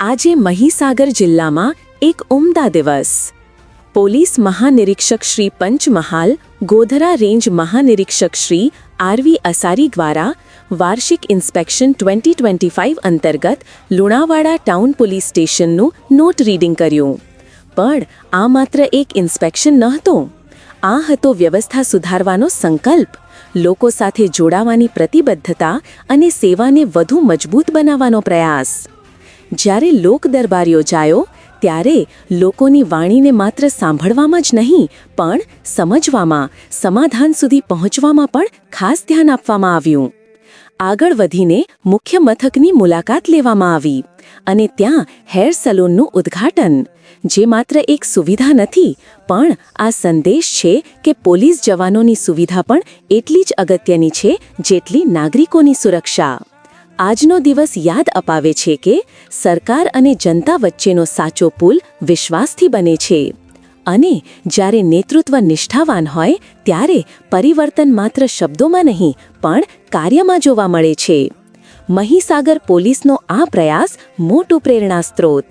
આજે મહીસાગર જિલ્લામાં એક ઉમદા દિવસ. પોલીસ મહાનિરીક્ષક શ્રી પંચમહાલ, ગોધરા રેન્જ મહાનિરીક્ષક શ્રી આરવી અસારી દ્વારા વાર્ષિક ઇન્સ્પેક્શન ટ્વેન્ટી ટ્વેન્ટી ફાઇવ અંતર્ગત લુણાવાડા ટાઉન પોલીસ સ્ટેશનનું નોટ રીડિંગ કર્યું. પણ આ માત્ર એક ઇન્સ્પેક્શન નહોતો. આ હતો વ્યવસ્થા સુધારવાનો સંકલ્પ. લોકો સાથે જોડાવાની પ્રતિબદ્ધતા અને સેવાને વધુ મજબૂત બનાવવાનો પ્રયાસ. જ્યારે લોક દરબાર યોજાયો, ત્યારે લોકોની વાણીને માત્ર સાંભળવામાં જ નહીં, પણ સમજવામાં, સમાધાન સુધી પહોંચવામાં પણ ખાસ ધ્યાન આપવામાં આવ્યું. આગળ વધીને મુખ્ય મથકની મુલાકાત લેવામાં આવી અને ત્યાં હેર સલૂનનું ઉદ્ઘાટન, જે માત્ર એક સુવિધા નથી, પણ આ સંદેશ છે કે પોલીસ જવાનોની સુવિધા પણ એટલી જ અગત્યની છે જેટલી નાગરિકોની સુરક્ષા. આજનો દિવસ યાદ અપાવે છે કે સરકાર અને જનતા વચ્ચેનો સાચો પુલ વિશ્વાસથી બને છે. અને જ્યારે નેતૃત્વ નિષ્ઠાવાન હોય, ત્યારે પરિવર્તન માત્ર શબ્દોમાં નહીં, પણ કાર્યમાં જોવા મળે છે. મહીસાગર પોલીસનો આ પ્રયાસ મોટું પ્રેરણા સ્ત્રોત